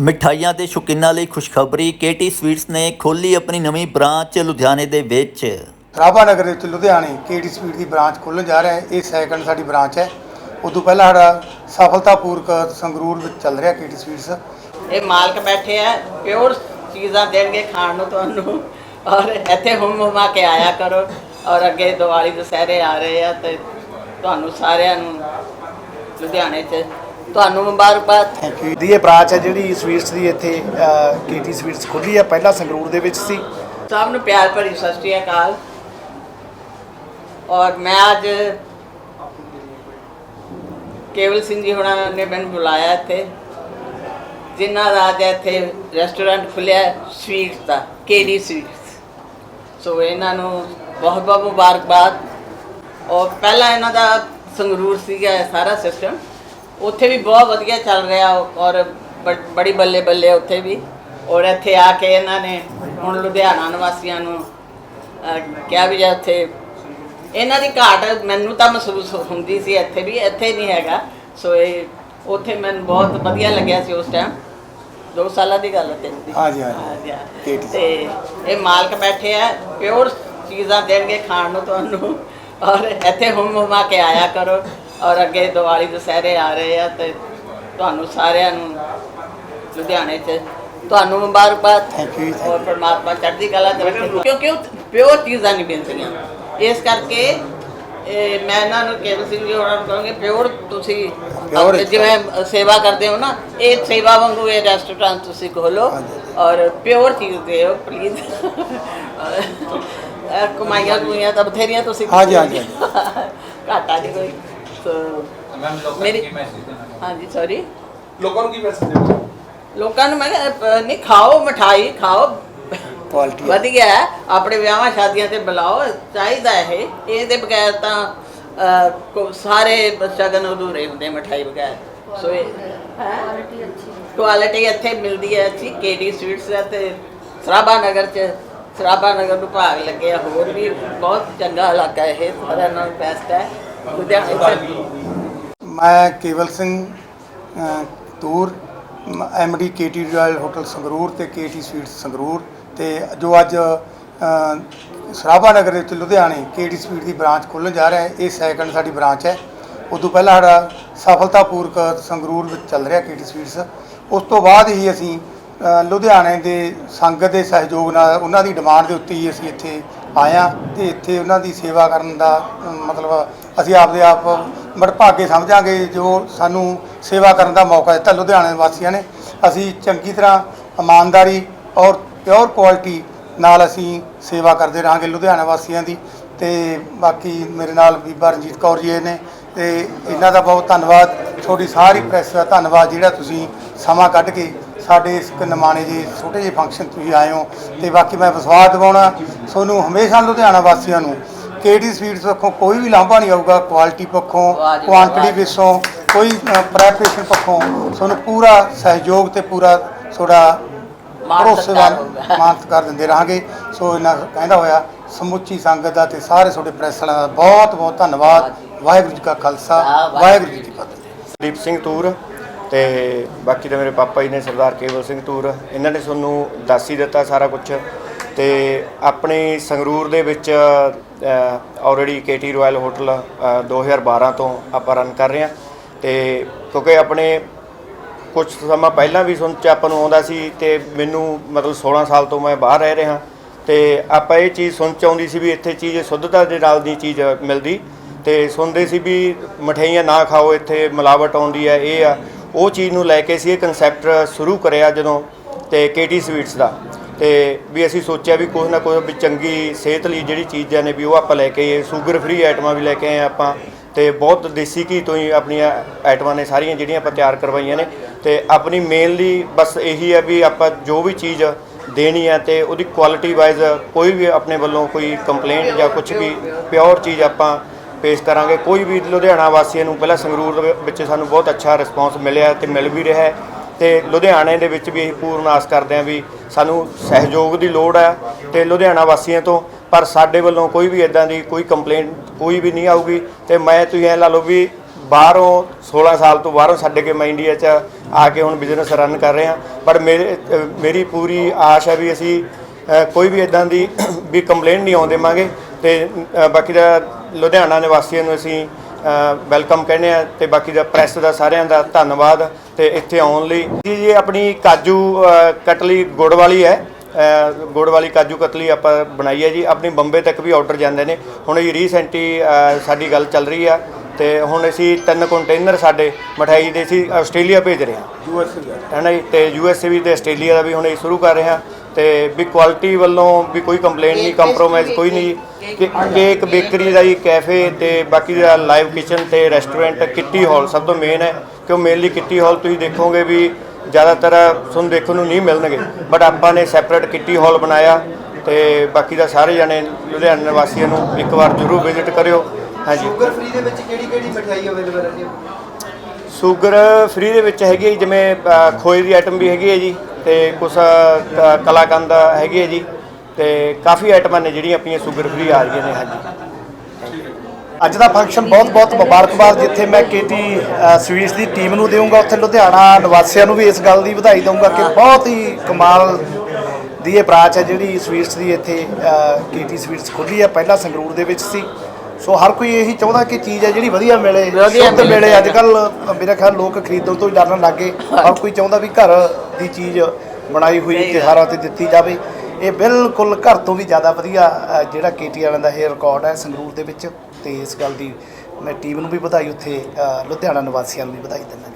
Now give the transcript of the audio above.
ਮਿਠਾਈਆਂ ਦੇ ਸ਼ੌਕੀਨਾਂ ਲਈ ਖੁਸ਼ਖਬਰੀ ਕੇਟੀ ਸਵੀਟਸ ਨੇ ਖੋਲੀ ਆਪਣੀ ਨਵੀਂ ਬ੍ਰਾਂਚ ਲੁਧਿਆਣੇ ਦੇ ਵਿੱਚ। ਰਾਭਾ ਨਗਰ ਦੇ ਵਿੱਚ ਲੁਧਿਆਣੇ ਕੇਡੀ ਸਪੀਡ ਦੀ ਬ੍ਰਾਂਚ ਖੁੱਲ੍ਹਣ ਜਾ ਰਿਹਾ ਹੈ। ਇਹ ਸੈਕੰਡ ਸਾਡੀ ਬ੍ਰਾਂਚ ਹੈ। ਉਦੋਂ ਪਹਿਲਾਂ ਸਾਡਾ ਸਫਲਤਾਪੂਰਕ ਸੰਗਰੂਰ ਵਿੱਚ ਚੱਲ ਰਿਹਾ ਕੇਡੀ ਸਪੀਡਸ ਇਹ ਮਾਲਕ ਬੈਠੇ ਆ ਪਿਓਰ ਚੀਜ਼ਾਂ ਦੇਣਗੇ ਖਾਣ ਨੂੰ ਤੁਹਾਨੂੰ। ਔਰ ਇੱਥੇ ਹੁਮ ਹੁਮਾ ਕੇ ਆਇਆ ਕਰੋ। ਔਰ ਅੱਗੇ ਦੀਵਾਲੀ ਦੁਸਹਿਰੇ ਆ ਰਹੇ ਆ ਤੇ ਤੁਹਾਨੂੰ ਸਾਰਿਆਂ ਨੂੰ ਲੁਧਿਆਣੇ 'ਚ ਤੁਹਾਨੂੰ ਮੁਬਾਰਕਬਾਦ। ਥੈਂਕ ਯੂ ਦੀ ਇਹ ਬ੍ਰਾਂਚ ਹੈ ਜਿਹੜੀ ਸਵੀਟਸ ਦੀ ਇੱਥੇ ਕੇਟੀ ਸਵੀਟਸ ਖੁੱਲੀ ਹੈ ਪਹਿਲਾਂ ਸੰਗਰੂਰ ਦੇ ਵਿੱਚ ਸੀ। ਸਭ ਨੂੰ ਪਿਆਰ ਭਰੀ ਸਤਿ ਸ਼੍ਰੀ ਅਕਾਲ। ਔਰ ਮੈਂ ਅੱਜ ਕੇਵਲ ਸਿੰਘ ਜੀ ਹੁਣਾਂ ਨੇ ਮੈਨੂੰ ਬੁਲਾਇਆ ਇੱਥੇ ਜਿਨ੍ਹਾਂ ਦਾ ਅੱਜ ਇੱਥੇ ਰੈਸਟੋਰੈਂਟ ਖੁੱਲਿਆ ਸਵੀਟਸ ਦਾ ਕੇਡੀ ਸਵੀਟਸ ਸੋ ਇਹਨਾਂ ਨੂੰ ਬਹੁਤ ਬਹੁਤ ਮੁਬਾਰਕਬਾਦ। ਔਰ ਪਹਿਲਾਂ ਇਹਨਾਂ ਦਾ ਸੰਗਰੂਰ ਸੀਗਾ ਸਾਰਾ ਸਿਸਟਮ ਉੱਥੇ ਵੀ ਬਹੁਤ ਵਧੀਆ ਚੱਲ ਰਿਹਾ ਔਰ ਬ- ਬੜੀ ਬੱਲੇ ਬੱਲੇ ਉੱਥੇ ਵੀ। ਔਰ ਇੱਥੇ ਆ ਕੇ ਇਹਨਾਂ ਨੇ ਹੁਣ ਲੁਧਿਆਣਾ ਨਿਵਾਸੀਆਂ ਨੂੰ ਅਹ, ਕਿਹਾ ਵੀ ਜੇ ਉੱਥੇ ਇਹਨਾਂ ਦੀ ਘਾਟ ਮੈਨੂੰ ਤਾਂ ਮਹਿਸੂਸ ਹੁੰਦੀ ਸੀ ਇੱਥੇ ਵੀ ਇੱਥੇ ਨਹੀਂ ਹੈਗਾ। ਸੋ ਇਹ ਉੱਥੇ ਮੈਨੂੰ ਬਹੁਤ ਵਧੀਆ ਲੱਗਿਆ ਸੀ ਉਸ ਟਾਈਮ ਦੋ ਸਾਲਾਂ ਦੀ ਗੱਲ ਹੈ ਤੈਨੂੰ ਦੀ ਹਾਂਜੀ, ਹਾਂਜੀ। ਠੀਕ। ਤੇ ਇਹ ਮਾਲਕ ਬੈਠੇ ਆ ਪਿਓਰ ਚੀਜ਼ਾਂ ਦੇਣਗੇ ਖਾਣ ਨੂੰ ਤੁਹਾਨੂੰ। ਔਰ ਇੱਥੇ ਹੁਮ ਹੁਮਾ ਕੇ ਆਇਆ ਕਰੋ। ਔਰ ਅੱਗੇ ਦੀਵਾਲੀ ਦੁਸਹਿਰੇ ਆ ਰਹੇ ਆ ਤੇ ਤੁਹਾਨੂੰ ਸਾਰਿਆਂ ਨੂੰ ਲੁਧਿਆਣੇ 'ਚ ਤੁਹਾਨੂੰ ਮੁਬਾਰਕਬਾਦ। You, thank ਔਰ ਪਰਮਾਤਮਾ ਚੜ੍ਹਦੀ ਕਲਾ ਚ ਰੱਖੇ। ਕਿਉਂਕਿ ਉਹ ਪਿਓਰ ਚੀਜ਼ਾਂ ਨਹੀਂ ਮਿਲਦੀਆਂ ਇਸ ਕਰਕੇ ਇਹ ਮੈਂ ਇਹਨਾਂ ਨੂੰ ਕੇਵਲ ਸਿੰਘ ਜੀ ਹੋਰਾਂ ਨੂੰ ਕਹਾਂਗੇ ਪਿਓਰ ਤੁਸੀਂ Pure ਆਪਣੇ ਜਿਵੇਂ ਸੇਵਾ ਕਰਦੇ ਹੋ ਨਾ ਇਹ ਸੇਵਾ ਵਾਂਗੂ ਇਹ ਰੈਸਟੋਰੈਂਟ ਤੁਸੀਂ ਖੋਲੋ ਔਰ ਪਿਓਰ ਚੀਜ਼ ਦਿਓ ਪਲੀਜ਼ ਕਮਾਈਆਂ ਕੁਮਾਈਆਂ ਤਾਂ ਬਥੇਰੀਆਂ ਤੁਸੀਂ ਹਾਂਜੀ, ਹਾਂਜੀ, ਘਾਟਾ ਨਹੀਂ ਕੋਈ। ਸੋ ਮੇਰੀ ਹਾਂਜੀ ਸੌਰੀ ਲੋਕਾਂ ਨੂੰ ਕੀ ਮੈਸੇਜ ਦੇਵੋ ਲੋਕਾਂ ਨੂੰ ਮੈਂ ਕਿਹਾ, ਅਹ, ਨਹੀਂ ਖਾਓ ਮਠਾਈ ਖਾਓ। ਕੁਆਲਿਟੀ ਵਧੀਆ ਹੈ। ਆਪਣੇ ਵਿਆਹਾਂ ਸ਼ਾਦੀਆਂ ਤੇ ਬੁਲਾਓ ਚਾਹੀਦਾ ਇਹ। ਇਹਦੇ ਬਗੈਰ ਤਾਂ ਅਹ, ਕੋ- ਸਾਰੇ ਸ਼ਗਨ ਅਧੂਰੇ ਹੁੰਦੇ ਮਠਾਈ ਬਗੈਰ। ਸੋ ਇਹ ਕੁਆਲਿਟੀ ਇੱਥੇ ਮਿਲਦੀ ਹੈ ਅੱਛੀ। ਕੇਡੀ ਸਵੀਟਸ ਹੈ ਤੇ ਸਰਾਭਾ ਨਗਰ ਚ ਸਰਾਭਾ ਨਗਰ ਨੂੰ ਭਾਗ ਲੱਗਿਆ। ਹੋਰ ਵੀ ਬਹੁਤ ਚੰਗਾ ਇਲਾਕਾ ਇਹ। ਸਾਰਿਆਂ ਨਾਲੋਂ ਬੈਸਟ ਹੈ। ਮੈਂ ਕੇਵਲ ਸਿੰਘ ਅ, Toor MD KT royal hotel Sangrur ਤੇ ਕੇਟੀ ਸਵੀਟਸ ਸੰਗਰੂਰ ਤੇ ਜੋ ਅੱਜ ਸਰਾਭਾ ਨਗਰ ਦੇ ਵਿੱਚ ਲੁਧਿਆਣੇ ਕੇਟੀ ਸਵੀਟ ਦੀ ਬ੍ਰਾਂਚ ਖੋਲ੍ਹਣ ਜਾ ਰਿਹਾ ਹੈ ਇਹ ਸੈਕੰਡ ਸਾਡੀ ਬ੍ਰਾਂਚ ਹੈ। ਉਦੋਂ ਪਹਿਲਾਂ ਸਾਡਾ ਸਫਲਤਾਪੂਰਕ ਸੰਗਰੂਰ ਵਿੱਚ ਚੱਲ ਰਿਹਾ ਕੇਟੀ ਸਵੀਟਸ ਉਸ ਤੋਂ ਬਾਅਦ ਹੀ ਅਸੀਂ ਲੁਧਿਆਣੇ ਦੇ ਸੰਗਤ ਦੇ ਸਹਿਯੋਗ ਨਾਲ ਉਹਨਾਂ ਦੀ ਡਿਮਾਂਡ ਦੇ ਉੱਤੇ ਹੀ ਅਸੀਂ ਇੱਥੇ ਆਇਆ ਤੇ ਇੱਥੇ ਉਹਨਾਂ ਦੀ ਸੇਵਾ ਕਰਨ ਦਾ ਮਤਲਬ ਅਸੀਂ ਆਪਦੇ ਆਪ ਮੜਭਾਗੇ ਸਮਝਾਂਗੇ ਜੋ ਸਾਨੂੰ ਸੇਵਾ ਕਰਨ ਦਾ ਮੌਕਾ ਦਿੱਤਾ ਲੁਧਿਆਣੇ ਵਾਸੀਆਂ ਨੇ। ਅਸੀਂ ਚੰਗੀ ਤਰ੍ਹਾਂ ਇਮਾਨਦਾਰੀ ਔਰ ਪਿਓਰ ਕੁਆਲਿਟੀ ਨਾਲ ਅਸੀਂ ਸੇਵਾ ਕਰਦੇ ਰਹਾਂਗੇ ਲੁਧਿਆਣਾ ਵਾਸੀਆਂ ਦੀ। ਤੇ ਬਾਕੀ ਮੇਰੇ ਨਾਲ ਬੀਬਾ ਰਣਜੀਤ ਕੌਰ ਜੀ ਨੇ ਤੇ ਇਹਨਾਂ ਦਾ ਬਹੁਤ ਧੰਨਵਾਦ। ਤੁਹਾਡੀ ਸਾਰੀ ਪ੍ਰੈਸ ਦਾ ਧੰਨਵਾਦ ਜਿਹੜਾ ਤੁਸੀਂ ਸਮਾਂ ਕੱਢ ਕੇ ਸਾਡੇ ਇਸ ਨਿਮਾਣੇ ਜਿਹੇ ਛੋਟੇ ਜਿਹੇ ਫੰਕਸ਼ਨ ਤੁਸੀਂ ਆਏ ਹੋ। ਤੇ ਬਾਕੀ ਮੈਂ ਵਿਸ਼ਵਾਸ ਦਿਵਾਉਣਾ, ਤੁਹਾਨੂੰ ਹਮੇਸ਼ਾ ਲੁਧਿਆਣਾ ਵਾਸੀਆਂ ਨੂੰ ਕੇਡੀ ਸਵੀਟਸ ਪੱਖੋਂ ਕੋਈ ਵੀ ਲਾਂਭਾ ਨਹੀਂ ਆਊਗਾ ਕੁਆਲਿਟੀ ਪੱਖੋਂ ਵਾਹ ਜੀ, ਕੁਆਂਟੀਟੀ। ਪਿੱਛੋਂ ਕੋਈ ਪ੍ਰੈਪਰੇਸ਼ਨ ਪੱਖੋਂ ਤੁਹਾਨੂੰ ਪੂਰਾ ਸਹਿਯੋਗ ਤੇ ਪੂਰਾ ਤੁਹਾਡਾ ਮਾਣ ਭਰੋਸੇਵਾਨ ਸਤਿਕਾਰ ਹੋਊਗਾ। ਮਾਨਤ ਕਰ ਦਿੰਦੇ ਰਹਾਂਗੇ। ਸੋ ਇਹਨਾਂ ਕਹਿੰਦਾ ਹੋਇਆ ਸਮੁੱਚੀ ਸੰਗਤ ਦਾ ਤੇ ਸਾਰੇ ਤੁਹਾਡੇ ਪ੍ਰੈਸ ਵਾਲਿਆਂ ਦਾ ਬਹੁਤ ਬਹੁਤ ਧੰਨਵਾਦ। ਵਾਹਿਗੁਰੂ ਜੀ ਕਾ ਖਾਲਸਾ ਵਾਹਿਗੁਰੂ ਵਾਹਿਗੁਰੂ ਜੀ ਕੀ ਫਤਿਹ। ਦੀਪ ਸਿੰਘ ਤੂਰ ਤੇ ਬਾਕੀ ਤਾਂ ਮੇਰੇ ਪਾਪਾ ਜੀ ਨੇ ਸਰਦਾਰ ਕੇਵਲ ਸਿੰਘ ਤੂਰ ਇਹਨਾਂ ਨੇ ਤੁਹਾਨੂੰ ਦੱਸ ਹੀ ਦਿੱਤਾ ਸਾਰਾ ਕੁਝ ਤੇ ਆਪਣੀ ਸੰਗਰੂਰ ਦੇ ਵਿੱਚ ਆਲਰੇਡੀ ਕੇਟੀ ਰਾਇਲ ਹੋਟਲ ਅ, 2012 ਤੋਂ ਆਪਾਂ ਰਨ ਕਰ ਰਹੇ ਹਾਂ ਤੇ ਕਿਉਂਕਿ ਆਪਣੇ ਕੁਝ ਸਮਾਂ ਪਹਿਲਾਂ ਵੀ ਸੁਣ ਚ ਆਪਾਂ ਨੂੰ ਆਉਂਦਾ ਸੀ ਤੇ ਮੈਨੂੰ ਮਤਲਬ 16 ਸਾਲ ਤੋਂ ਮੈਂ ਬਾਹਰ ਰਹਿ ਰਿਹਾ ਤੇ ਆਪਾਂ ਇਹ ਚੀਜ਼ ਸੁਣ ਚ ਆਉਂਦੀ ਸੀ ਵੀ ਇੱਥੇ ਚੀਜ਼ ਸ਼ੁੱਧਤਾ ਦੇ ਨਾਲ ਦੀ ਚੀਜ਼ ਮਿਲਦੀ ਤੇ ਸੁਣਦੇ ਸੀ ਵੀ ਮਠਿਆਈਆਂ ਨਾ ਖਾਓ ਇੱਥੇ ਮਿਲਾਵਟ ਆਉਂਦੀ ਹੈ ਇਹ ਆ। ਉਹ ਚੀਜ਼ ਨੂੰ ਲੈ ਕੇ ਸੀ ਇਹ ਕਨਸੈਪਟ ਸ਼ੁਰੂ ਕਰਿਆ ਜਦੋਂ ਤੇ ਕੇਟੀ ਸਵੀਟਸ ਦਾ। ਤੇ ਵੀ ਅਸੀਂ ਸੋਚਿਆ ਵੀ ਕੁਝ ਨਾ ਕੁਝ ਵੀ ਚੰਗੀ ਸਿਹਤ ਲਈ ਜਿਹੜੀ ਚੀਜ਼ਾਂ ਨੇ ਵੀ ਉਹ ਆਪਾਂ ਲੈ ਕੇ ਆਈਏ ਸ਼ੂਗਰ ਫ੍ਰੀ ਆਈਟਮਾਂ ਵੀ ਲੈ ਕੇ ਆਏ ਆਪਾਂ ਤੇ ਬਹੁਤ ਦੇਸੀ ਘੀ ਤੋਂ ਹੀ ਆਪਣੀਆਂ ਆਈਟਮਾਂ ਨੇ ਸਾਰੀਆਂ ਜਿਹੜੀਆਂ ਆਪਾਂ ਤਿਆਰ ਕਰਵਾਈਆਂ ਨੇ ਤੇ ਆਪਣੀ ਮੇਨਲੀ ਬਸ ਇਹੀ ਹੈ ਵੀ ਆਪਾਂ ਜੋ ਵੀ ਚੀਜ਼ ਦੇਣੀ ਹੈ ਤੇ ਉਹਦੀ ਕੁਆਲਿਟੀ ਵਾਈਜ਼ ਕੋਈ ਵੀ ਆਪਣੇ ਵੱਲੋਂ ਕੋਈ ਕੰਪਲੇਂਟ ਜਾਂ ਕੁਝ ਵੀ ਪਿਓਰ ਚੀਜ਼ ਆਪਾਂ ਪੇਸ਼ ਕਰਾਂਗੇ। ਕੋਈ ਵੀ ਲੁਧਿਆਣਾ ਵਾਸੀਆਂ ਨੂੰ ਪਹਿਲਾਂ ਸੰਗਰੂਰ ਦੇ ਵਿੱਚ ਸਾਨੂੰ ਬਹੁਤ ਅੱਛਾ ਰਿਸਪਾਂਸ ਮਿਲਿਆ ਤੇ ਮਿਲ ਵੀ ਰਿਹਾ ਹੈ। ਤੇ ਲੁਧਿਆਣੇ ਦੇ ਵਿੱਚ ਵੀ ਅਸੀਂ ਪੂਰਨ ਆਸ ਕਰਦੇ ਹਾਂ ਵੀ ਸਾਨੂੰ ਸਹਿਯੋਗ ਦੀ ਲੋੜ ਹੈ ਤੇ ਲੁਧਿਆਣਾ ਵਾਸੀਆਂ ਤੋਂ, ਪਰ ਸਾਡੇ ਵੱਲੋਂ ਕੋਈ ਵੀ ਇਦਾਂ ਦੀ ਕੋਈ ਕੰਪਲੇਂਟ ਕੋਈ ਵੀ ਨਹੀਂ ਆਊਗੀ ਤੇ ਮੈਂ ਤੁਸੀਂ ਇਹ ਲਾ ਲਓ ਵੀ ਬਾਹਰੋਂ 16 ਸਾਲ ਤੋਂ ਬਾਹਰੋਂ ਛੱਡ ਕੇ ਮੈਂ ਇੰਡੀਆ 'ਚ ਆ ਕੇ ਹੁਣ ਬਿਜ਼ਨਸ ਰਨ ਕਰ ਰਿਹਾ, ਪਰ ਮੇਰੇ, ਮੇਰੀ ਪੂਰੀ ਆਸ਼ ਹੈ ਵੀ ਅਸੀਂ ਕੋਈ ਵੀ ਇਦਾਂ ਦੀ ਵੀ ਕੰਪਲੇਂਟ ਨਹੀਂ ਆਉਣ ਦੇਵਾਂਗੇ ਤੇ ਬਾਕੀ ਦਾ ਲੁਧਿਆਣਾ ਨਿਵਾਸੀਆਂ ਨੂੰ ਅਸੀਂ ਵੈਲਕਮ ਕਹਿੰਦੇ ਆ ਤੇ ਬਾਕੀ ਦਾ ਪ੍ਰੈਸ ਦਾ ਸਾਰਿਆਂ ਦਾ ਧੰਨਵਾਦ ਤੇ ਇੱਥੇ ਆਉਣ ਲਈ। ਜੀ ਜੀ ਆਪਣੀ ਕਾਜੂ ਕਟਲੀ ਗੁੜ ਵਾਲੀ ਹੈ। ਗੁੜ ਵਾਲੀ ਕਾਜੂ ਕਤਲੀ ਆਪਾਂ ਬਣਾਈ ਹੈ ਜੀ। ਆਪਣੀ ਬੰਬੇ ਤੱਕ ਵੀ ਆਰਡਰ ਜਾਂਦੇ ਨੇ। ਹੁਣ ਇਹ ਰੀਸੈਂਟਲੀ ਸਾਡੀ ਗੱਲ ਚੱਲ ਰਹੀ ਆ ਤੇ ਹੁਣ ਅਸੀਂ ਤਿੰਨ ਕੰਟੇਨਰ ਸਾਡੇ ਮਠਾਈ ਦੇ ਅਸੀਂ ਆਸਟ੍ਰੇਲੀਆ ਭੇਜ ਰਹੇ ਹਾਂ। ਯੂਐਸ ਹੈ ਨਾ ਤੇ ਯੂਐਸਏ ਵੀ ਤੇ ਆਸਟ੍ਰੇਲੀਆ ਦਾ ਵੀ ਹੁਣ ਇਹ ਸ਼ੁਰੂ ਕਰ ਰਹੇ ਹਾਂ। ਤੇ ਵੀ ਕੁਆਲਿਟੀ ਵੱਲੋਂ ਵੀ ਕੋਈ ਕੰਪਲੇਂਟ ਨਹੀਂ ਕੰਪਰੋਮਾਈਜ਼ ਕੋਈ ਨਹੀਂ। ਕਿ ਕੇਕ ਬੇਕਰੀ ਦਾ ਜੀ ਕੈਫੇ ਤੇ ਬਾਕੀ ਦਾ ਲਾਈਵ ਕਿਚਨ ਤੇ ਰੈਸਟੋਰੈਂਟ ਕਿੱਟੀ ਹਾਲ ਸਭ ਤੋਂ ਮੇਨ ਹੈ ਕਿਉਂ ਮੇਨਲੀ ਕਿੱਟੀ ਹਾਲ ਤੁਸੀਂ ਦੇਖੋਗੇ ਵੀ ਜ਼ਿਆਦਾਤਰ ਤੁਹਾਨੂੰ ਦੇਖਣ ਨੂੰ ਨਹੀਂ ਮਿਲਣਗੇ। ਬਟ ਆਪਾਂ ਨੇ ਸੈਪਰੇਟ ਕਿੱਟੀ ਹਾਲ ਬਣਾਇਆ ਤੇ ਬਾਕੀ ਦਾ ਸਾਰੇ ਜਣੇ ਲੁਧਿਆਣਾ ਨਿਵਾਸੀਆਂ ਨੂੰ ਇੱਕ ਵਾਰ ਜ਼ਰੂਰ ਵਿਜ਼ਿਟ ਕਰਿਓ। ਹਾਂਜੀ। ਸ਼ੂਗਰ ਫ੍ਰੀ ਦੇ ਵਿੱਚ ਕਿਹੜੀ ਕਿਹੜੀ ਮਠਿਆਈ ਅਵੇਲੇਬਲ ਹੈ ਜੀ ਸ਼ੂਗਰ ਫ੍ਰੀ ਦੇ ਵਿੱਚ ਹੈਗੀ ਹੈ ਜੀ, ਜਿਵੇਂ ਅ, ਖੋਏ ਦੀ ਆਈਟਮ ਵੀ ਹੈਗੀ ਹੈ ਜੀ ਤੇ ਕੁਝ ਕਲਾਕੰਦ ਹੈਗੀ ਹੈ ਜੀ ਤੇ ਕਾਫੀ ਆਈਟਮਾਂ ਨੇ ਜਿਹੜੀਆਂ ਆਪਣੀਆਂ ਸ਼ੂਗਰ ਫ੍ਰੀ ਆ ਰਹੀਆਂ ਨੇ ਹਾਂਜੀ। ਅੱਜ ਦਾ ਫੰਕਸ਼ਨ ਬਹੁਤ ਬਹੁਤ ਮੁਬਾਰਕਬਾਦ ਜਿੱਥੇ ਮੈਂ ਕੇਟੀ ਸਵੀਟਸ ਦੀ ਟੀਮ ਨੂੰ ਦੇਵਾਂਗਾ ਉੱਥੇ ਲੁਧਿਆਣਾ ਨਿਵਾਸੀਆਂ ਨੂੰ ਵੀ ਇਸ ਗੱਲ ਦੀ ਵਧਾਈ ਦਊਂਗਾ ਕਿ ਬਹੁਤ ਹੀ ਕਮਾਲ ਦੀ ਇਹ ਬ੍ਰਾਂਚ ਹੈ ਜਿਹੜੀ ਸਵੀਟਸ ਦੀ ਇੱਥੇ ਕੇਟੀ ਸਵੀਟਸ ਖੁੱਲੀ ਹੈ। ਪਹਿਲਾਂ ਸੰਗਰੂਰ ਦੇ ਵਿੱਚ ਸੀ ਸੋ ਹਰ ਕੋਈ ਇਹੀ ਚਾਹੁੰਦਾ ਕਿ ਚੀਜ਼ ਹੈ ਜਿਹੜੀ ਵਧੀਆ ਮਿਲੇ ਵਧੀਆ ਸ਼ੁੱਧ ਮਿਲੇ। ਅੱਜ ਕੱਲ ਮੇਰਾ ਖਿਆਲ ਲੋਕ ਖਰੀਦਣ ਤੋਂ ਡਰਨ ਲੱਗੇ ਹਰ ਕੋਈ ਚਾਹੁੰਦਾ ਵੀ ਘਰ ਦੀ ਚੀਜ਼ ਬਣਾਈ ਹੋਈ। ਤਿਉਹਾਰਾਂ ਤੇ ਦਿੱਤੀ ਜਾਵੇ। ਇਹ ਬਿਲਕੁਲ ਘਰ ਤੋਂ ਵੀ ਜ਼ਿਆਦਾ ਵਧੀਆ ਜਿਹੜਾ ਕੇਟੀ ਵਾਲਿਆਂ ਦਾ ਇਹ ਰਿਕਾਰਡ ਹੈ ਸੰਗਰੂਰ ਦੇ ਵਿੱਚ। ਤੇ ਇਸ ਗੱਲ ਦੀ ਮੈਂ ਟੀਮ ਨੂੰ ਵੀ ਵਧਾਈ ਉੱਥੇ ਲੁਧਿਆਣਾ ਨਿਵਾਸੀਆਂ ਨੂੰ ਵੀ ਵਧਾਈ ਦਿੰਦਾ